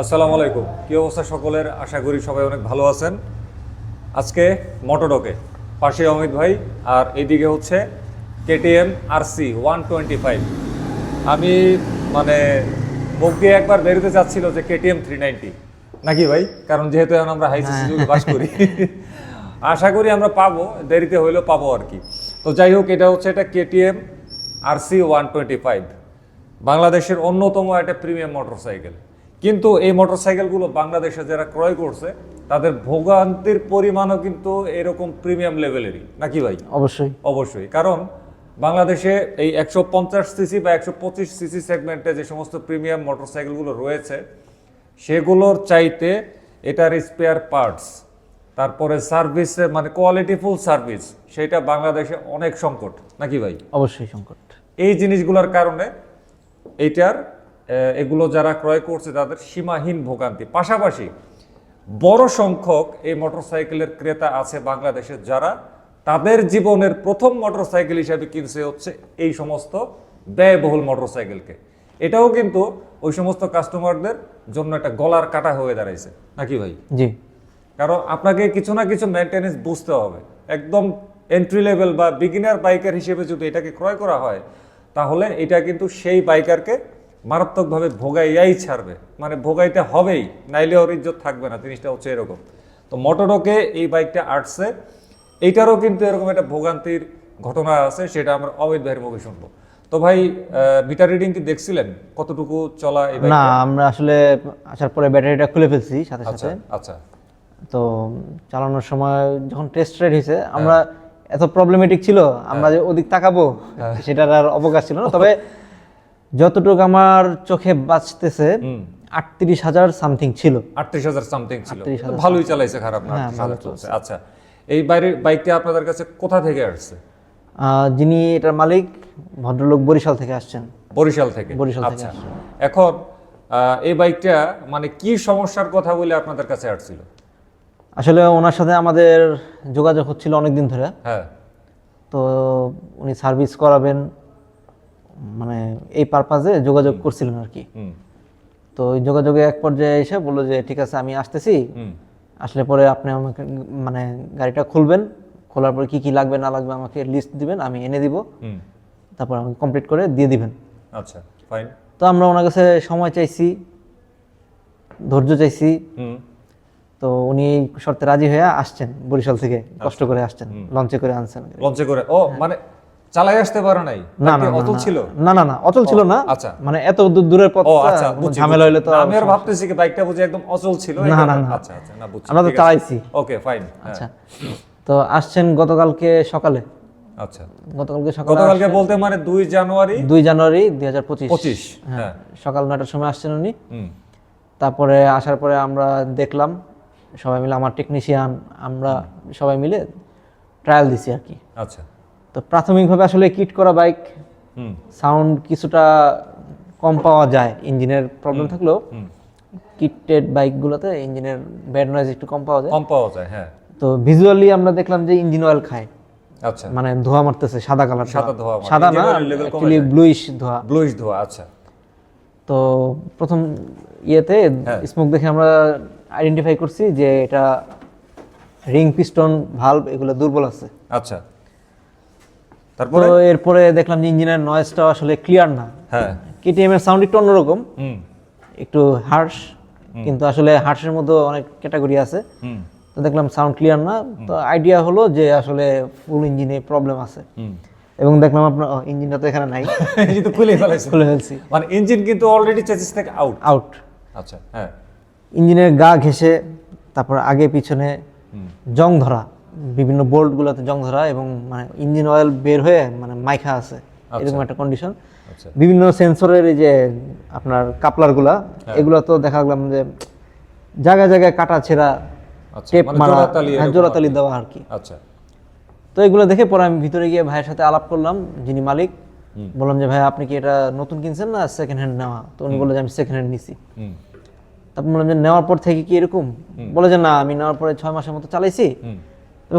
আসসালামু আলাইকুম। কি অবস্থা সকলের? আশা করি সবাই অনেক ভালো আছেন। আজকে মোটরডকে পাশে অমিত ভাই, আর এইদিকে হচ্ছে KTM R C one twenty five. আমি মানে মুখ দিয়ে একবার বেরোতে চাচ্ছিল যে কেটিএম থ্রি নাইনটি। নাকি ভাই? কারণ যেহেতু এখন আমরা হাই সিসি যুগে বাস করি। আশা করি আমরা পাবো, দেরিতে হইলেও পাবো আর কি। তো যাই হোক, এটা হচ্ছে এটা KTM R C one twenty five. বাংলাদেশের অন্যতম একটা প্রিমিয়াম মোটরসাইকেল। কিন্তু এই মোটরসাইকেলগুলো বাংলাদেশে যারা ক্রয় করছে তাদের ভোগান্তির পরিমাণও কিন্তু এরকম প্রিমিয়াম লেভেলেরই নাকি ভাই? অবশ্যই। অবশ্যই। কারণ বাংলাদেশে এই একশো পঞ্চাশ সিসি বা একশো পঁচিশ সিসি সেগমেন্টে যে সমস্ত প্রিমিয়াম মোটরসাইকেলগুলো রয়েছে সেগুলোর চাইতে এটার স্পেয়ার পার্টস তারপরে সার্ভিসের মানে কোয়ালিটিফুল সার্ভিস সেটা বাংলাদেশে অনেক সংকট। নাকি ভাই? অবশ্যই সংকট। এই জিনিসগুলোর কারণে এইটার এগুলো যারা ক্রয় করছে তাদের সীমাহীন ভোগান্তি। পাশাপাশি বড় সংখ্যক এই মোটরসাইকেলের ক্রেতা আছে বাংলাদেশের যারা তাদের জীবনের প্রথম মোটরসাইকেল হিসাবে কিনছে হচ্ছে এই সমস্ত ব্যয়বহুল মোটরসাইকেলকে। এটাও কিন্তু ওই সমস্ত কাস্টমারদের জন্য একটা গলার কাটা হয়ে দাঁড়াইছে। নাকি ভাই? জি। কারণ আপনাকে কিছু না কিছু মেনটেনেন্স বুঝতে হবে। একদম এন্ট্রি লেভেল বা বিগিনার বাইকার হিসেবে যদি এটাকে ক্রয় করা হয় তাহলে এটা কিন্তু সেই বাইকারকে মারাত্মকভাবে ভোগাইয়াই ছাড়বে। মানে ভোগাইতে হবেই নাইলে ওর ইজ্জত থাকবে না জিনিসটা হচ্ছে এরকম। তো মোটরোকে এই বাইকটা আটছে এইটারও কিন্তু এরকম একটা ভোগান্তির ঘটনা আছে সেটা আমরা অমিত ভাইয়ের মুখে শুনব। তো ভাই মিটার রিডিং কি দেখছিলেন? কতটুকু চলা এই না আমরা আসলে আসার পরে ব্যাটারিটা খুলে ফেলছি সাথে আচ্ছা সাথে। আচ্ছা। তো চালানোর সময় যখন টেস্ট রাইড হয়েছে আমরা এত প্রবলেমেটিক ছিল আমরা যে ওদিক তাকাবো সেটার আর অবকাশ ছিল না। তবে যতটুকু আমার চোখে বাঁচতেছে আটত্রিশ হাজার সামথিং ছিল। আটত্রিশ হাজার সামথিং ছিল। ভালোই চালাইছে খারাপ না হ্যাঁ, 38,000 ভালো চলছে। আচ্ছা এই বাইরের বাইকটা আপনাদের কাছে কোথা থেকে আসছে? যিনি এটার মালিক ভদ্রলোক বরিশাল থেকে আসছেন। বরিশাল থেকে? বরিশাল থেকে আচ্ছা। এখন এই বাইকটা মানে কি সমস্যার কথা বলে আপনাদের কাছে আসছিল? আসলে ওনার সাথে আমাদের যোগাযোগ হচ্ছিল অনেক দিন ধরে। হ্যাঁ। তো উনি সার্ভিস করাবেন মানে এই পারপাজে যোগাযোগ করছিলেন আর কি। তো ওই যোগাযোগে এক পর্যায়ে এসে বলল যে ঠিক আছে আমি আসতেছি। আসলে পরে আপনি আমাকে মানে গাড়িটা খুলবেন। খোলার পরে কি কি লাগবে না লাগবে আমাকে লিস্ট দিবেন আমি এনে দিব। তারপর আমাকে কমপ্লিট করে দিয়ে দিবেন। আচ্ছা ফাইন তো আমরা ওনার কাছে সময় চাইছি ধৈর্য চাইছি। তো উনি শর্তে রাজি হয়ে আসছেন বরিশাল থেকে কষ্ট করে আসছেন লঞ্চে করে আনছেন। লঞ্চে করে ও মানে চালাই আসতে পারে নাই? না না না, ছিল? না না না অচল ছিল না। আচ্ছা। মানে এত দূর- দূরের পথ আচ্ছা ঝামেলা হইলে তো আমি আর ভাবতেছি কি বাইকটা বুঝে একদম অচল ছিল না, না, না। আচ্ছা আচ্ছা না বুঝছি আমরা তো চালাইছি। ওকে ফাইন আচ্ছা। তো আসছেন গতকালকে সকালে? আচ্ছা। গতকালকে সকালে গতকালকে বলতে মানে দুই জানুয়ারি? দুই জানুয়ারি দুই হাজার পঁচিশ। পঁচিশ হ্যাঁ সকাল নয়টার সময় আসছেন উনি। তারপরে আসার পরে আমরা দেখলাম সবাই মিলে আমার টেকনিশিয়ান আমরা সবাই মিলে ট্রায়াল দিছি আর কি। আচ্ছা। তো প্রাথমিকভাবে আসলে কিট করা বাইক সাউন্ড কিছুটা কম পাওয়া যায় ইঞ্জিনের প্রবলেম থাকলেও। কিটেড বাইকগুলোতে ইঞ্জিনের ব্যাড নয়েজ একটু কম পাওয়া যায়। কম পাওয়া যায় হ্যাঁ। তো ভিজুয়ালি আমরা দেখলাম যে ইঞ্জিন অয়েল খায়। আচ্ছা। মানে ধোয়া মারতেছে সাদা কালার সাদা ধোঁয়া। সাদা না অ্যাকচুয়ালি ব্লুইশ ধোয়া। ব্লুইশ ধোয়া আচ্ছা। তো প্রথম ইয়েতে হ্যাঁ। স্মোক দেখে আমরা আইডেন্টিফাই করছি যে এটা রিং পিস্টন ভালভ এগুলো দুর্বল আছে। আচ্ছা। তারপরে? এরপরে দেখলাম যে ইঞ্জিনের নয়েজটা আসলে ক্লিয়ার না। হ্যাঁ। কেটিএম এর সাউন্ড একটু অন্যরকম। একটু হার্শ কিন্তু আসলে হার্শের মধ্যে অনেক ক্যাটাগরি আছে। তো দেখলাম সাউন্ড ক্লিয়ার না। তো আইডিয়া হলো যে আসলে ফুল ইঞ্জিনে প্রবলেম আছে। এবং দেখলাম আপনার ইঞ্জিনটা তো এখানে নাই। যে তো খুলে ফেলাইছে খুলে ফেলছি। মানে ইঞ্জিন কিন্তু অলরেডি চেসিস থেকে আউট আউট আচ্ছা হ্যাঁ। ইঞ্জিনের গা ঘেসে তারপর আগে পিছনে জং ধরা। বিভিন্ন বোল্টগুলোতে জং ধরা এবং মানে ইঞ্জিন অয়েল বের হয়ে মানে মাইখা আছে এরকম একটা কন্ডিশন আচ্ছা। বিভিন্ন সেন্সরের এই যে আপনার কাপলারগুলা এগুলো তো দেখা গেলাম যে জায়গায় জায়গায় কাটা ছেঁড়া আচ্ছা টেপ মানে মারা জোড়াতালি হ্যাঁ, দেওয়া আর কি। আচ্ছা। তো এগুলো দেখে পরে আমি ভিতরে গিয়ে ভাইয়ের সাথে আলাপ করলাম যিনি মালিক। বললাম যে ভাই আপনি কি এটা নতুন কিনছেন না সেকেন্ড হ্যান্ড নেওয়া? তো উনি বলল যে আমি সেকেন্ড হ্যান্ড নিছি। তারপর বললাম যে নেওয়ার পর থেকে কি এরকম? বলে যে না আমি নেওয়ার পরে ছয় মাসের মতো চালাইছি।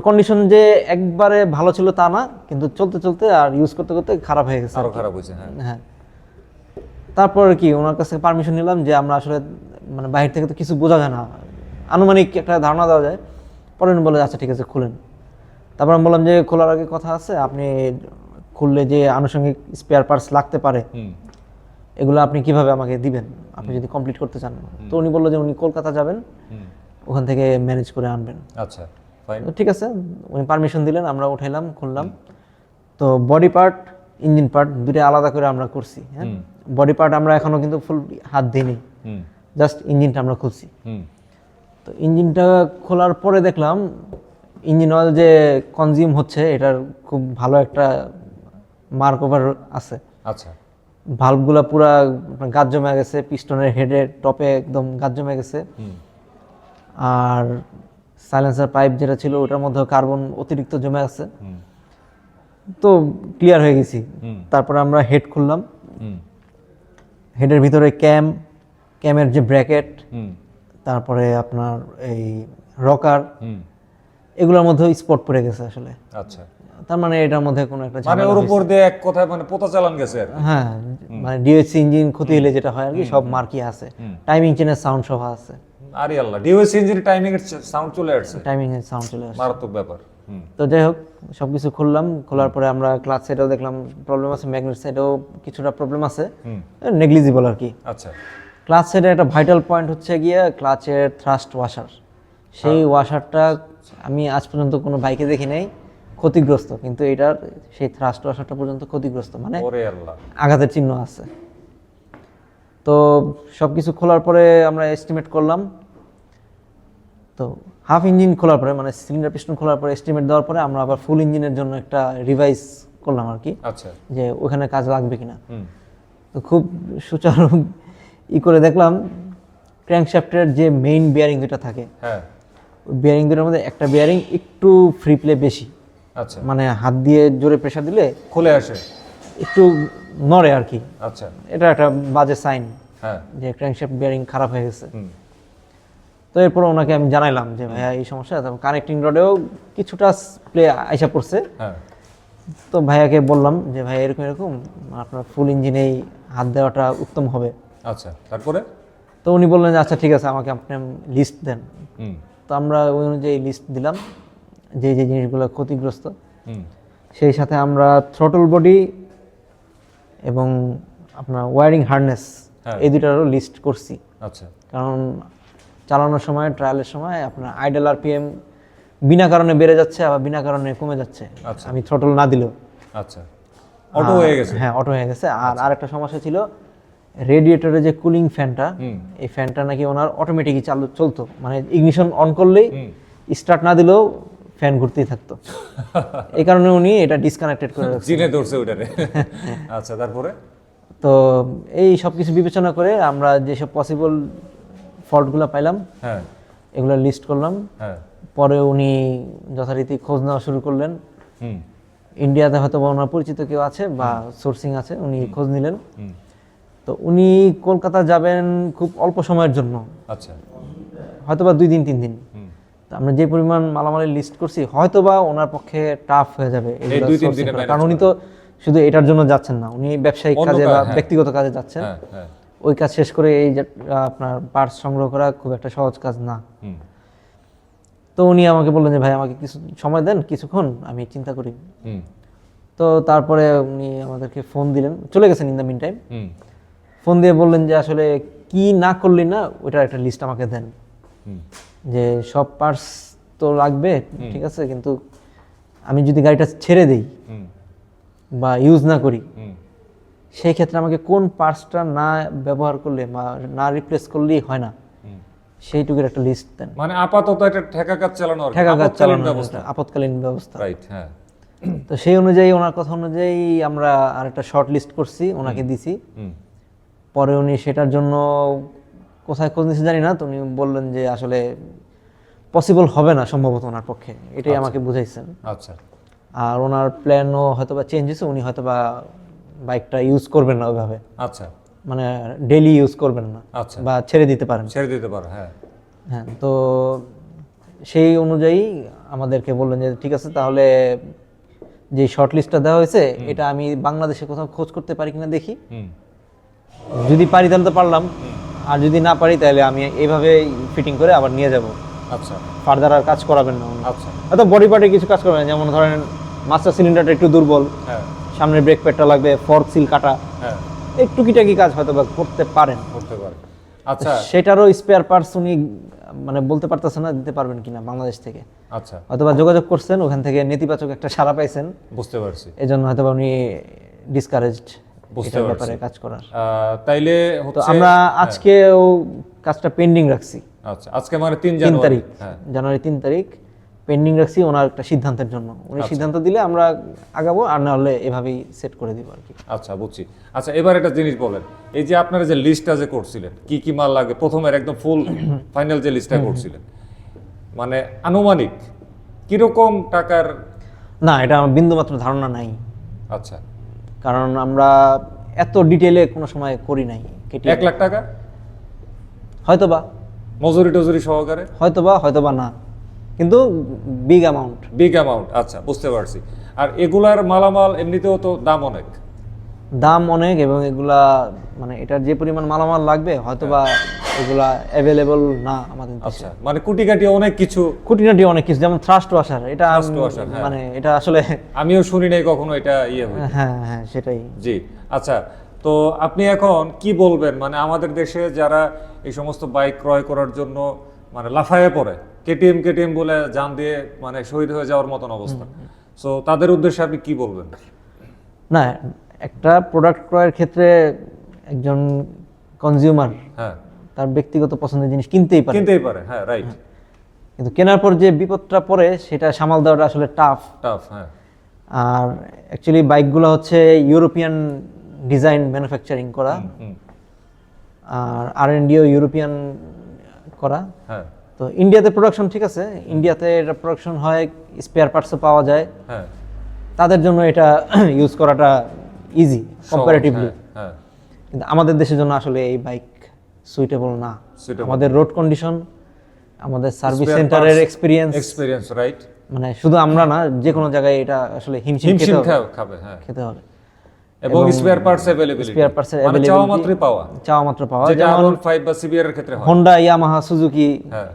কন্ডিশন যে একবারে ভালো ছিল তা না কিন্তু চলতে চলতে আর ইউজ করতে করতে খারাপ হয়ে গেছে আরও খারাপ হয়েছে হ্যাঁ। হ্যাঁ। তারপর কি ওনার কাছে পারমিশন নিলাম যে আমরা আসলে মানে বাইরে থেকে তো কিছু বোঝা যায় না। আনুমানিক একটা ধারণা দেওয়া যায়। পরে উনি বলে আচ্ছা ঠিক আছে খুলেন। তারপর আমি বললাম যে খোলার আগে কথা আছে আপনি খুললে যে আনুষঙ্গিক স্পেয়ার পার্টস লাগতে পারে এগুলো আপনি কীভাবে আমাকে দিবেন? আপনি যদি কমপ্লিট করতে চান। তো উনি বলল যে উনি কলকাতা যাবেন ওখান থেকে ম্যানেজ করে আনবেন। আচ্ছা। ঠিক আছে উনি পারমিশন দিলেন আমরা উঠাইলাম খুললাম। তো বডি পার্ট ইঞ্জিন পার্ট দুটো আলাদা করে আমরা করছি হ্যাঁ? বডি পার্ট আমরা এখনও কিন্তু ফুল হাত দিইনি। জাস্ট ইঞ্জিনটা আমরা খুলছি। তো ইঞ্জিনটা খোলার পরে দেখলাম ইঞ্জিন অয়েল যে কনজিউম হচ্ছে এটার খুব ভালো একটা মার্ক ওভার আছে। আচ্ছা। ভাল্বগুলো পুরা গাছ জমে গেছে পিস্টনের হেডের টপে একদম গাছ জমে গেছে। আর সাইলেন্সার পাইপ যেটা ছিল ওটার মধ্যে কার্বন অতিরিক্ত জমে আছে। তো ক্লিয়ার হয়ে গেছি। তারপরে আমরা হেড খুললাম। হেডের ভিতরে ক্যাম ক্যামের যে ব্র্যাকেট তারপরে আপনার এই রকার এগুলোর মধ্যে স্পট পড়ে গেছে আসলে। আচ্ছা। তার মানে এটার মধ্যে কোনো একটা মানে ওর উপর দিয়ে এক কথায় মানে পোতা চালান গেছে হ্যাঁ মানে ডিএসসি ইঞ্জিন ক্ষতি হলে যেটা হয় আর কি সব মার্কি আছে। টাইমিং চেনের সাউন্ড সহ আছে। আরে আল্লাহ ডিওএস ইঞ্জিন টাইমিং এর সাউন্ড চলে আসছে। টাইমিং এর সাউন্ড চলে আসে মারাত্মক ব্যাপার তো যাই হোক খুললাম খোলার পরে আমরা সাইডেও দেখলাম প্রবলেম আছে ম্যাগনেট সাইডেও কিছুটা প্রবলেম আছে নেগলিজিবল আর কি। আচ্ছা। ক্লাচ একটা ভাইটাল পয়েন্ট হচ্ছে গিয়ে ক্লাচের থ্রাস্ট ওয়াশার সেই ওয়াশারটা আমি আজ পর্যন্ত কোনো বাইকে দেখি নাই ক্ষতিগ্রস্ত কিন্তু এটার সেই থ্রাস্ট ওয়াশারটা পর্যন্ত ক্ষতিগ্রস্ত মানে আঘাতের চিহ্ন আছে। তো সব কিছু খোলার পরে আমরা এস্টিমেট করলাম তো হাফ ইঞ্জিন খোলার পরে মানে সিলিন্ডার পিস্টন খোলার পরে এস্টিমেট দেওয়ার পরে আমরা আবার ফুল ইঞ্জিনের জন্য একটা রিভাইজ করলাম আর কি আচ্ছা। যে ওখানে কাজ লাগবে কিনা। তো খুব সুচারু ই করে দেখলাম ক্র্যাঙ্কশ্যাফটের যে মেইন বিয়ারিং দুটা থাকে হ্যাঁ। বিয়ারিং দুটার মধ্যে একটা বিয়ারিং একটু ফ্রি প্লে বেশি। আচ্ছা। মানে হাত দিয়ে জোরে প্রেশার দিলে খুলে আসে। একটু নড়ে আর কি। আচ্ছা। এটা একটা বাজে সাইন হ্যাঁ। যে ক্র্যাঙ্কশ্যাফট বিয়ারিং খারাপ হয়ে গেছে। হুম। তো এরপর ওনাকে আমি জানাইলাম যে ভাইয়া এই সমস্যা। কানেক্টিং রডেও কিছুটা প্লে আইসা পড়ছে। হ্যাঁ। তো ভাইয়াকে বললাম যে ভাই এরকম এরকম আপনার ফুল ইঞ্জিনেই হাত দেওয়াটা উত্তম হবে। আচ্ছা তারপরে? তো উনি বললেন যে আচ্ছা ঠিক আছে আমাকে আপনি লিস্ট দেন। তো আমরা ওই অনুযায়ী লিস্ট দিলাম যে যে জিনিসগুলো ক্ষতিগ্রস্ত। সেই সাথে আমরা থ্রোটল বডি এবং আপনার ওয়ারিং হার্নেস হ্যাঁ। এই দুটারও লিস্ট করছি। আচ্ছা। কারণ চালানোর সময় ট্রায়ালের সময় আপনার আইডেল আরপিএম বিনা কারণে বেড়ে যাচ্ছে আবার বিনা কারণে কমে যাচ্ছে। আচ্ছা। আমি থ্রোটল না দিলেও। আচ্ছা। অটো হয়ে গেছে? হ্যাঁ অটো হয়ে গেছে। আর আরেকটা সমস্যা ছিল রেডিয়েটরের যে কুলিং ফ্যানটা এই ফ্যানটা নাকি ওনার অটোমেটিকই চালু চলতো। মানে ইগনিশন অন করলেই স্টার্ট না দিলেও ফ্যান ঘুরতেই থাকতো। এই কারণে উনি এটা ডিসকানেক্টেড করে জিনে ধরছে ওইটারে। আচ্ছা তারপরে? তো এই সব কিছু বিবেচনা করে আমরা যেসব পসিবল ফল্টগুলো পাইলাম। হ্যাঁ। এগুলো লিস্ট করলাম। হ্যাঁ। পরে উনি যথারীতি খোঁজ নেওয়া শুরু করলেন। হুম। ইন্ডিয়াতে হয়তো বা ওনার পরিচিত কেউ আছে বা সোর্সিং আছে উনি খোঁজ নিলেন। হুম। তো উনি কলকাতা যাবেন খুব অল্প সময়ের জন্য। আচ্ছা। হয়তো বা দুই দিন তিন দিন। তো আমরা যে পরিমাণ মালামালের লিস্ট করছি হয়তো বা ওনার পক্ষে টাফ হয়ে যাবে কারণ উনি তো শুধু এটার জন্য যাচ্ছেন না উনি ব্যবসায়িক কাজে বা হ্যাঁ। ব্যক্তিগত কাজে যাচ্ছেন। হ্যাঁ হ্যাঁ। ওই কাজ শেষ করে এই যে, আপনার পার্টস সংগ্রহ করা খুব একটা সহজ কাজ না। তো উনি আমাকে বললেন যে ভাই আমাকে কিছু সময় দেন কিছুক্ষণ আমি চিন্তা করি। তো তারপরে উনি আমাদেরকে ফোন দিলেন। চলে গেছেন in the mean time phone দিয়ে বললেন যে আসলে কি না করলি না ওইটার একটা লিস্ট আমাকে দেন। যে সব পার্টস তো লাগবে ঠিক আছে কিন্তু আমি যদি গাড়িটা ছেড়ে দেই বা ইউজ না করি সেই ক্ষেত্রে আমাকে কোন পার্টসটা না ব্যবহার করলে না রিপ্লেস করলেই হয় না। সেইটুকুর একটা লিস্ট দেন। মানে আপাতত এটা ঠেকা কাজ চালানো ঠেকা কাজ চালানোর ব্যবস্থা। একটা আপৎকালীন ব্যবস্থা। রাইট হ্যাঁ। তো সেই অনুযায়ী ওনার কথা অনুযায়ী আমরা আরেকটা শর্ট লিস্ট করছি ওনাকে দিছি। পরে উনি সেটার জন্য কোথায় খোঁজ নিয়েছে জানি না তো উনি বললেন যে আসলে পসিবল হবে না সম্ভবত ওনার পক্ষে এটাই আমাকে বুঝাইছেন। আচ্ছা। আর ওনার প্ল্যানও হয়তো বা চেঞ্জ হয়েছে উনি হয়তো বা বাইকটা ইউজ করবেন না ওইভাবে। আচ্ছা। মানে ডেলি ইউজ করবেন না। আচ্ছা। বা ছেড়ে দিতে পারেন। ছেড়ে দিতে পারো হ্যাঁ। হ্যাঁ তো সেই অনুযায়ী আমাদেরকে বললেন যে ঠিক আছে তাহলে যে শর্ট লিস্টটা দেওয়া হয়েছে এটা আমি বাংলাদেশে কোথাও খোঁজ করতে পারি কিনা দেখি। যদি পারি তাহলে তো পারলাম। আর যদি না পারি তাহলে আমি এইভাবে ফিটিং করে আবার নিয়ে যাব। আচ্ছা। ফার্দার আর কাজ করাবেন না আচ্ছা। হয়তো বডি পার্টে কিছু কাজ করবেন যেমন ধরেন মাস্টার সিলিন্ডারটা একটু দুর্বল। হ্যাঁ। সামনের ব্রেক প্যাডটা লাগবে ফর্ক সিল কাটা। হ্যাঁ। এই টুকিটাকি কাজ হয়তো বা করতে পারেন। করতে পারে। আচ্ছা। সেটারও স্পেয়ার পার্টস উনি মানে বলতে পারতেছেন না দিতে পারবেন কিনা বাংলাদেশ থেকে। আচ্ছা। হয়তোবা যোগাযোগ করছেন ওখান থেকে নেতিবাচক একটা সাড়া পাইছেন। বুঝতে পারছি। এই জন্য হয়তোবা উনি ডিসকারেজড বুঝতে ব্যাপারে কাজ করার। তাইলে হচ্ছে আমরা আজকেও কাজটা পেন্ডিং রাখছি। আচ্ছা। আজকে মানে তিন তিন জানুয়ারি। তারিখ। হ্যাঁ। জানুয়ারি তিন তারিখ। পেন্ডিং রাখছি ওনার একটা সিদ্ধান্তের জন্য। উনি আচ্ছা। সিদ্ধান্ত দিলে আমরা আগাবো আর না হলে এভাবেই সেট করে দিব আর কি আচ্ছা বুঝছি। আচ্ছা এবার একটা জিনিস বলেন। এই যে আপনারা যে লিস্টটা যে করছিলেন কি কি মাল লাগে প্রথমের একদম ফুল ফাইনাল যে লিস্টটা করছিলেন মানে আনুমানিক কীরকম টাকার? না এটা আমার বিন্দুমাত্র ধারণা নাই। আচ্ছা। কারণ আমরা এত ডিটেলে কোনো সময় করি নাই। কেটে এক লাখ টাকা? হয়তোবা। মজুরি টজুরি সহকারে? হয়তোবা হয়তোবা না। কিন্তু বিগ অ্যামাউন্ট বিগ অ্যামাউন্ট আচ্ছা বুঝতে পারছি। আর এগুলার মালামাল এমনিতেও তো দাম অনেক। দাম অনেক এবং এগুলা মানে এটার যে পরিমাণ মালামাল লাগবে হয়তোবা এগুলা অ্যাভেলেবল না আমাদের আচ্ছা মানে কুটি কাটি অনেক কিছু খুঁটিনাটি অনেক কিছু যেমন থ্রাস্ট ওয়াশার এটা washer, হ্যাঁ। মানে এটা আসলে আমিও শুনি নাই কখনো এটা ইয়ে হই হ্যাঁ হ্যাঁ সেটাই। জি আচ্ছা তো আপনি এখন কি বলবেন? মানে আমাদের দেশে যারা এই সমস্ত বাইক ক্রয় করার জন্য মানে লাফায়ে পড়ে কেটিএম কেটিএম বলে জান দিয়ে মানে শহীদ হয়ে যাওয়ার মতন অবস্থা। সো তাদের উদ্দেশ্যে আপনি কি বলবেন? না একটা প্রোডাক্ট ক্রয়ের ক্ষেত্রে একজন কনজিউমার হ্যাঁ। তার ব্যক্তিগত পছন্দের জিনিস কিনতেই পারে। কিনতেই পারে হ্যাঁ রাইট কিন্তু কেনার পর যে বিপদটা পড়ে সেটা সামাল দেওয়াটা আসলে টাফ টাফ হ্যাঁ। আর অ্যাকচুয়ালি বাইকগুলো হচ্ছে ইউরোপিয়ান ডিজাইন ম্যানুফ্যাকচারিং করা। আর আর এনডিও ইউরোপিয়ান করা। হ্যাঁ। তো ইন্ডিয়াতে প্রোডাকশন ঠিক আছে ইন্ডিয়াতে এটা প্রোডাকশন হয় স্পেয়ার পার্টসও পাওয়া যায়। হ্যাঁ। তাদের জন্য এটা ইউজ করাটা ইজি কম্পারেটিভলি হ্যাঁ, হ্যাঁ। কিন্তু আমাদের দেশের জন্য আসলে এই বাইক সুইটেবল না। আমাদের রোড কন্ডিশন আমাদের সার্ভিস সেন্টারের এক্সপিরিয়েন্স এক্সপিরিয়েন্স রাইট মানে শুধু আমরা না যে কোনো জায়গায় এটা আসলে হিমশিম খেতে হবে খেতে হবে। এবং স্পেয়ার পার্টস अवेलेबिलिटी স্পেয়ার পার্টসের মানে চাওয়া মাত্রই পাওয়া চাওয়া মাত্র পাওয়া যেটা যেমন আর ফাইভ বা সিবিআর এর ক্ষেত্রে হয় হোন্ডা ইয়ামাহা সুজুকি হ্যাঁ।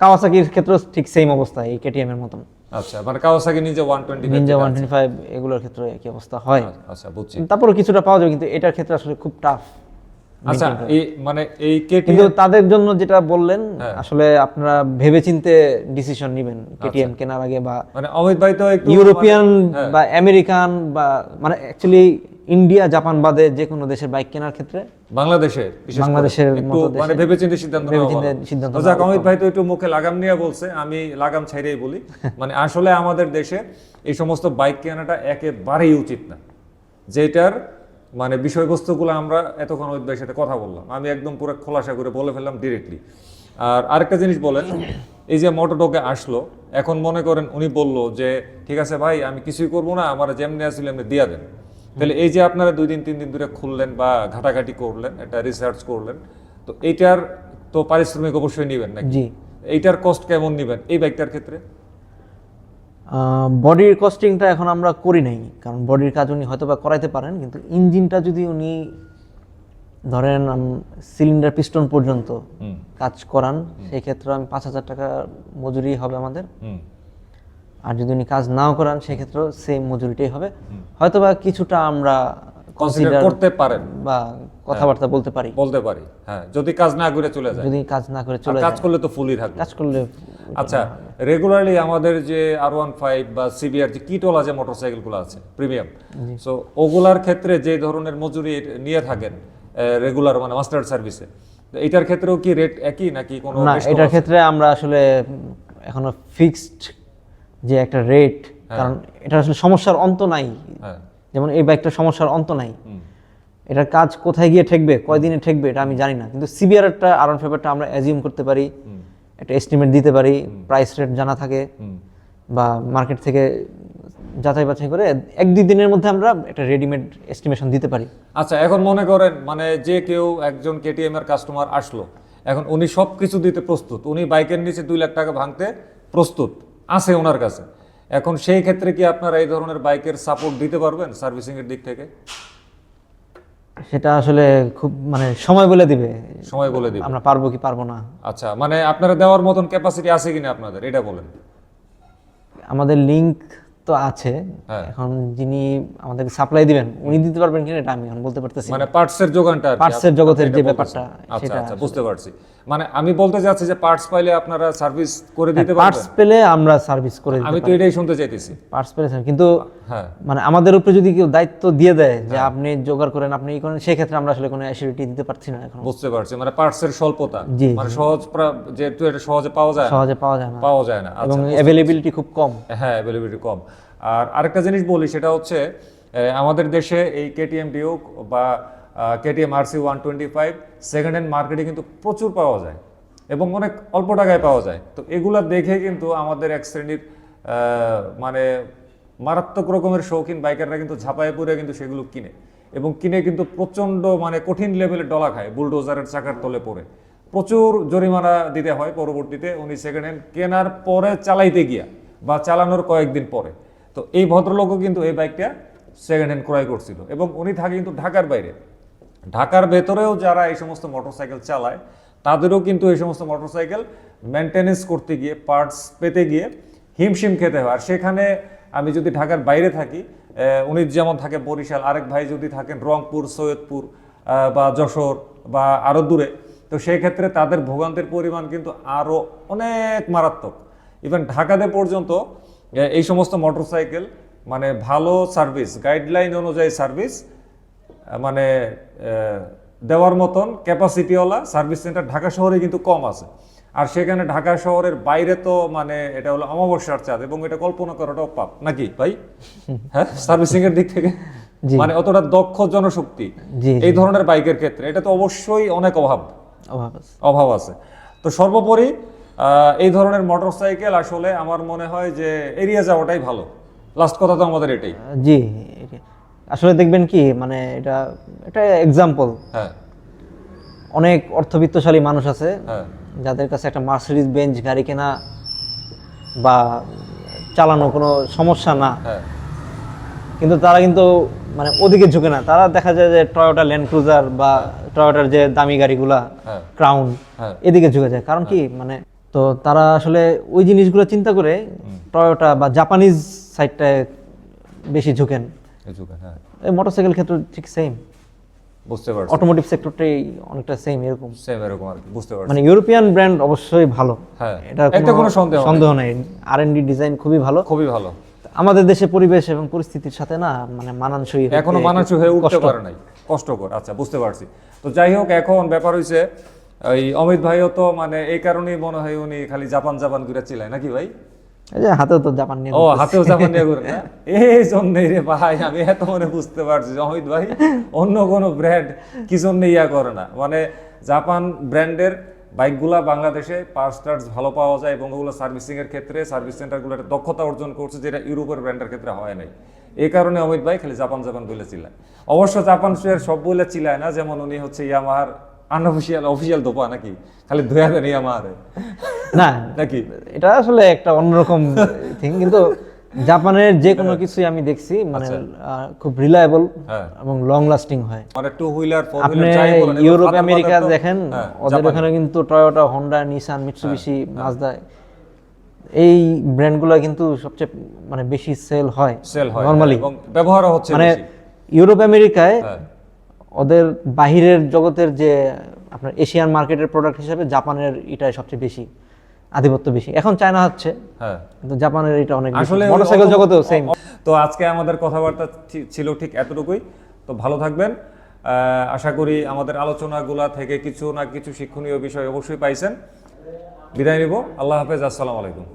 কাওয়াসাকির ক্ষেত্রেও ঠিক সেম অবস্থা এই কেটিএম এর মতন আচ্ছা মানে কাওয়াসাকি নিজে 125 নিনজা ওয়ান টোয়েন্টি ফাইভ এগুলোর ক্ষেত্রে একই অবস্থা হয় আচ্ছা বুঝছি তারপরে কিছুটা পাওয়া যাবে কিন্তু এটার ক্ষেত্রে আসলে খুব টাফ আচ্ছা এই মানে এই কিন্তু তাদের জন্য যেটা বললেন হ্যাঁ। আসলে আপনারা ভেবেচিন্তে ডিসিশন নেবেন আচ্ছা। কেটিএম কেনার আগে বা মানে অমিত ভাই তো ইউরোপিয়ান হ্যাঁ, বা আমেরিকান বা মানে অ্যাকচুয়ালি ইন্ডিয়া জাপান বাদে যে কোনো দেশের বাইক কেনার ক্ষেত্রে বাংলাদেশের বাংলাদেশের মানে ভেবেচিন্তে সিদ্ধান্ত ভেবেচিন্তে সিদ্ধান্ত যাক অমিত ভাই তো একটু মুখে লাগাম নিয়ে বলছে আমি লাগাম ছাইরেই বলি। মানে আসলে আমাদের দেশে এই সমস্ত বাইক কেনাটা একেবারেই উচিত না। যেটার মানে বিষয়বস্তুগুলো আমরা এতক্ষণ অমিত ভাইয়ের সাথে কথা বললাম। আমি একদম পুরো খোলাসা করে বলে ফেললাম ডিরেক্টলি আর আরেকটা জিনিস বলেন এই যে মোটোটোকে আসলো এখন মনে করেন উনি বলল যে ঠিক আছে ভাই আমি কিছুই করব না আমার যেমনি আসলে এমনি দিয়া দেন। তাহলে এই যে আপনারা দুই দিন তিন দিন ধরে খুললেন বা ঘাটাঘাটি করলেন একটা রিসার্চ করলেন তো এইটার তো পারিশ্রমিক অবশ্যই নেবেন নাকি? জি। এইটার কস্ট কেমন নেবেন? এই বাইকটার ক্ষেত্রে? বডির কস্টিংটা এখন আমরা করি নাই কারণ বডির কাজ উনি হয়তো বা করাইতে পারেন কিন্তু ইঞ্জিনটা যদি উনি ধরেন সিলিন্ডার পিস্টন পর্যন্ত কাজ করান সেই ক্ষেত্রে আমি পাঁচ হাজার টাকা মজুরি হবে আমাদের। আর যদি উনি কাজ নাও করান সেক্ষেত্রেও সেম মজুরিটাই হবে। হয়তোবা কিছুটা আমরা কনসিডার করতে পারেন। বা কথাবার্তা বলতে পারি। বলতে পারি হ্যাঁ যদি কাজ না করে চলে যায়। যদি কাজ না করে চলে কাজ করলে তো ফুলই থাকবে। কাজ করলে আচ্ছা রেগুলারলি আমাদের যে আর ওয়ান ফাইভ বা সিবিআর যে কিটওয়ালা যে মোটরসাইকেলগুলো আছে প্রিমিয়াম সো ওগুলার ক্ষেত্রে যে ধরনের মজুরি নিয়ে থাকেন রেগুলার মানে মাস্টার সার্ভিসে এটার ক্ষেত্রেও কি রেট একই নাকি কোনো না এটার ক্ষেত্রে আমরা আসলে এখনও ফিক্সড যে একটা রেট কারণ এটা আসলে সমস্যার অন্ত নাই। হ্যাঁ। যেমন এই বাইকটার সমস্যার অন্ত নাই। এটার কাজ কোথায় গিয়ে ঠেকবে কয়দিনে ঠেকবে এটা আমি জানি না। কিন্তু সিবিআর একটা আরন পেপারটা আমরা অ্যাজিউম করতে পারি একটা এস্টিমেট দিতে পারি প্রাইস রেট জানা থাকে বা মার্কেট থেকে যাচাই বাছাই করে এক দুই দিনের মধ্যে আমরা একটা রেডিমেড এস্টিমেশন দিতে পারি। আচ্ছা এখন মনে করেন মানে যে কেউ একজন কেটিএম এর কাস্টমার আসলো এখন উনি সব কিছু দিতে প্রস্তুত উনি বাইকের নিচে দুই লাখ টাকা ভাঙতে প্রস্তুত আছে ওনার কাছে। এখন সেই ক্ষেত্রে কি আপনারা এই ধরনের বাইকের সাপোর্ট দিতে পারবেন সার্ভিসিং এর দিক থেকে? সেটা আসলে খুব মানে সময় বলে দিবে। সময় বলে দিবে। আমরা পারব কি পারব না। আচ্ছা মানে আপনারা দেওয়ার মতন ক্যাপাসিটি আছে কিনা আপনাদের? এটা বলেন। আমাদের লিংক তো আছে। হ্যাঁ। এখন যিনি আমাদেরকে সাপ্লাই দিবেন উনি দিতে পারবেন কিনা এটা আমি এখন বলতে পারতেছি। মানে পার্টসের যোগানটা এর জগতের যে ব্যাপারটা, আচ্ছা আচ্ছা বুঝতে পারছি। মানে আমি বলতে চাচ্ছি যে পার্টস পাইলে আপনারা সার্ভিস করে দিতে পারবেন? পার্টস পেলে আমরা সার্ভিস করে দিতে আমি তো এটাই শুনতে চাইতেছি। পার্টস পেলে কিন্তু হ্যাঁ। মানে আমাদের উপরে যদি কেউ দায়িত্ব দিয়ে দেয় যে আপনি জোগাড় করেন আপনি ই করেন সেই ক্ষেত্রে আমরা আসলে কোনো অ্যাসিউরিটি দিতে পারছি না এখন। বুঝতে পারছি মানে পার্টসের স্বল্পতা। মানে সহজ যেহেতু এটা সহজে পাওয়া যায় সহজে পাওয়া যায় না। পাওয়া যায় না। এবং আচ্ছা অ্যাভেলেবিলিটি খুব কম। হ্যাঁ অ্যাভেলেবিলিটি কম। আর আরেকটা জিনিস বলি, সেটা হচ্ছে আমাদের দেশে এই কেটিএম ডিউক বা KTM RC one twenty five second hand মার্কেটে কিন্তু প্রচুর পাওয়া যায় এবং অনেক অল্প টাকায় পাওয়া যায়। তো এগুলা দেখে কিন্তু আমাদের এক শ্রেণির মানে মারাত্মক রকমের শৌখিন বাইকাররা কিন্তু ঝাঁপায় পড়ে কিন্তু সেগুলো কিনে এবং কিনে কিন্তু প্রচণ্ড মানে কঠিন লেভেলে ডলা খায় বুলডোজারের চাকার তলে পড়ে। প্রচুর জরিমানা দিতে হয় পরবর্তীতে, উনি সেকেন্ড হ্যান্ড কেনার পরে চালাইতে গিয়া বা চালানোর কয়েকদিন পরে। তো এই ভদ্রলোকও কিন্তু এই বাইকটা সেকেন্ড হ্যান্ড ক্রয় করছিল এবং উনি থাকে কিন্তু ঢাকার বাইরে। ঢাকার ভেতরেও যারা এই সমস্ত মোটরসাইকেল চালায়, তাদেরও কিন্তু এই সমস্ত মোটরসাইকেল মেনটেনেন্স করতে গিয়ে পার্টস পেতে গিয়ে হিমশিম খেতে হয়। আর সেখানে আমি যদি ঢাকার বাইরে থাকি উনি যেমন থাকে বরিশাল, আরেক ভাই যদি থাকেন রংপুর, সৈয়দপুর বা যশোর বা আরও দূরে, তো সেই ক্ষেত্রে তাদের ভোগান্তির পরিমাণ কিন্তু আরও অনেক মারাত্মক। ইভেন ঢাকাতে পর্যন্ত এই সমস্ত মোটরসাইকেল মানে ভালো সার্ভিস গাইডলাইন অনুযায়ী সার্ভিস মানে দেওয়ার মতন ক্যাপাসিটিওয়ালা সার্ভিস সেন্টার ঢাকা শহরে কিন্তু কম আছে। আর সেখানে ঢাকা শহরের বাইরে তো মানে এটা হলো অমাবস্যার চাঁদ এবং এটা কল্পনা করাটাও পাপ। নাকি ভাই? হ্যাঁ সার্ভিসিং এর দিক থেকে? মানে অতটা দক্ষ জনশক্তি। এই ধরনের বাইকের ক্ষেত্রে এটা তো অবশ্যই অনেক অভাব। অভাব আছে। তো সর্বোপরি এই ধরনের মোটরসাইকেল আসলে আমার মনে হয় যে এড়িয়ে যাওয়াটাই ভালো। লাস্ট কথা তো আমাদের এটাই। জি আসলে দেখবেন কি মানে এটা এটা এক্সাম্পল হ্যাঁ। অনেক অর্থবিত্তশালী মানুষ আছে হ্যাঁ। যাদের কাছে একটা মার্সিডিজ বেঞ্চ গাড়ি কেনা বা চালানো কোনো সমস্যা না। হ্যাঁ। কিন্তু তারা কিন্তু মানে ওদিকে ঝুঁকে না। তারা দেখা যায় যে টয়োটা ল্যান্ড ক্রুজার বা টয়োটার যে দামি গাড়িগুলা ক্রাউন হ্যাঁ। এদিকে ঝুঁকে যায়। কারণ কি মানে তো তারা আসলে ওই জিনিসগুলো চিন্তা করে টয়োটা বা জাপানিজ সাইডটায় বেশি ঝুঁকেন। এই হ্যাঁ। মোটরসাইকেল ক্ষেত্রে ঠিক সেম বুঝতে পারছি। অটোমোটিভ সেক্টরটাই অনেকটা সেম এরকম। সেম এরকম আর বুঝতে পারছি। মানে ইউরোপিয়ান ব্র্যান্ড অবশ্যই ভালো। হ্যাঁ এটা এতে কোনো সন্দেহ সন্দেহ নেই। আর এন ডি ডিজাইন খুবই ভালো। খুবই ভালো। আমাদের দেশে পরিবেশ এবং পরিস্থিতির সাথে না মানে মানানসই এখনও মানানসই হয়ে উঠতে। পারে নাই। কষ্টকর আচ্ছা বুঝতে পারছি। তো যাই হোক এখন ব্যাপার হইছে এই অমিত ভাইও তো মানে এই কারণেই মনে হয় উনি খালি জাপান জাপান করে চিলায় নাকি ভাই? হাতেও তো জাপান নিয়ে ও হাতেও জাপান নিয়ে ঘুরে না? এই জন্যই রে ভাই আমি এত মনে বুঝতে পারছি অমিত ভাই অন্য কোনো ব্র্যান্ড কি জন্য ইয়া করে না? মানে জাপান ব্র্যান্ডের বাইকগুলা বাংলাদেশে পার্টস টার্টস ভালো পাওয়া যায় এবং ওগুলো সার্ভিসিং এর ক্ষেত্রে সার্ভিস সেন্টারগুলো একটা দক্ষতা অর্জন করছে যেটা ইউরোপের ব্র্যান্ডের ক্ষেত্রে হয় নাই। এই কারণে অমিত ভাই খালি জাপান জাপান বলে চিল্লায়। অবশ্য জাপান সব বলে চিল্লায় না যেমন উনি হচ্ছে ইয়ামাহার আনঅফিসিয়াল অফিসিয়াল দোপা নাকি? খালি ধুয়া দেন ইয়ামাহারে না নাকি? এটা আসলে একটা অন্যরকম থিং কিন্তু জাপানের যে কোনো কিছুই আমি দেখছি মানে খুব রিলায়েবল হ্যাঁ। এবং লং লাস্টিং হয়। মানে টু হুইলার ফোর হুইলার বলেন ইউরোপ আমেরিকা দেখেন হ্যাঁ, ওদের ওখানে কিন্তু টয়োটা হোন্ডা নিসান মিৎসুবিশি হ্যাঁ। মাজদা এই ব্র্যান্ডগুলো কিন্তু সবচেয়ে মানে বেশি সেল হয় সেল হয় নরমালি এবং ব্যবহারও হচ্ছে মানে ইউরোপ আমেরিকায় হ্যাঁ। ওদের বাহিরের জগতের যে আপনার এশিয়ান মার্কেটের প্রোডাক্ট হিসেবে জাপানের এটাই সবচেয়ে বেশি আধিপত্য বেশি। এখন চায়না হচ্ছে হ্যাঁ। কিন্তু জাপানের এটা অনেক আসলে মোটরসাইকেল জগতেও সেম তো আজকে আমাদের কথাবার্তা ছিল ঠিক এতটুকুই। তো ভালো থাকবেন। আহ, আশা করি আমাদের আলোচনাগুলা থেকে কিছু না কিছু শিক্ষণীয় বিষয় অবশ্যই পাইছেন। বিদায় নিব। আল্লাহ হাফেজ। আসসালামু আলাইকুম।